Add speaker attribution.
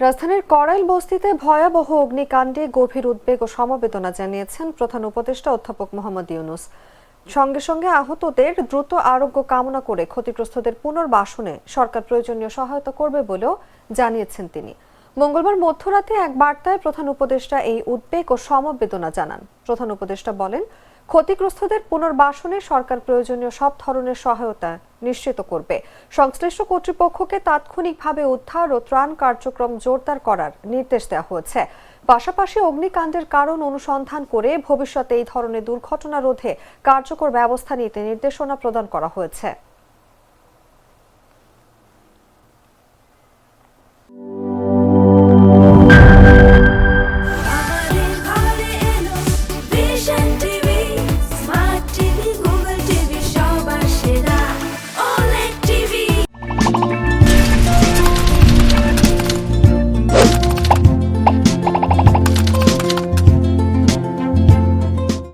Speaker 1: রাজধানীর করাইল বস্তিতে ভয়াবহ অগ্নিকাণ্ডে গভীর উদ্বেগ ও সমবেদনা জানিয়েছেন প্রধান উপদেষ্টা অধ্যাপক মোহাম্মদ ইউনুস। সঙ্গে সঙ্গে আহতদের দ্রুত আরোগ্য কামনা করে ক্ষতিগ্রস্তদের পুনর্বাসনে সরকার প্রয়োজনীয় সহায়তা করবে বলেও জানিয়েছেন তিনি। মঙ্গলবার মধ্যরাতে এক বার্তায় প্রধান উপদেষ্টা এই উদ্বেগ ও সমবেদনা জানান। প্রধান উপদেষ্টা বলেন ক্ষতিগ্রস্তদের পুনর্বাসনে সরকার প্রয়োজনীয় সব ধরনের সহায়তা নিশ্চিত করবে। সংশ্লিষ্ট কর্তৃপক্ষকে তাৎক্ষণিকভাবে উদ্ধার ও ত্রাণ কার্যক্রম জোরদার করার নির্দেশ দেওয়া হয়েছে। পাশাপাশি অগ্নিকাণ্ডের কারণ অনুসন্ধান করে ভবিষ্যতে এই ধরনের দুর্ঘটনা রোধে কার্যকর ব্যবস্থা নিতে নির্দেশনা প্রদান করা হয়েছে।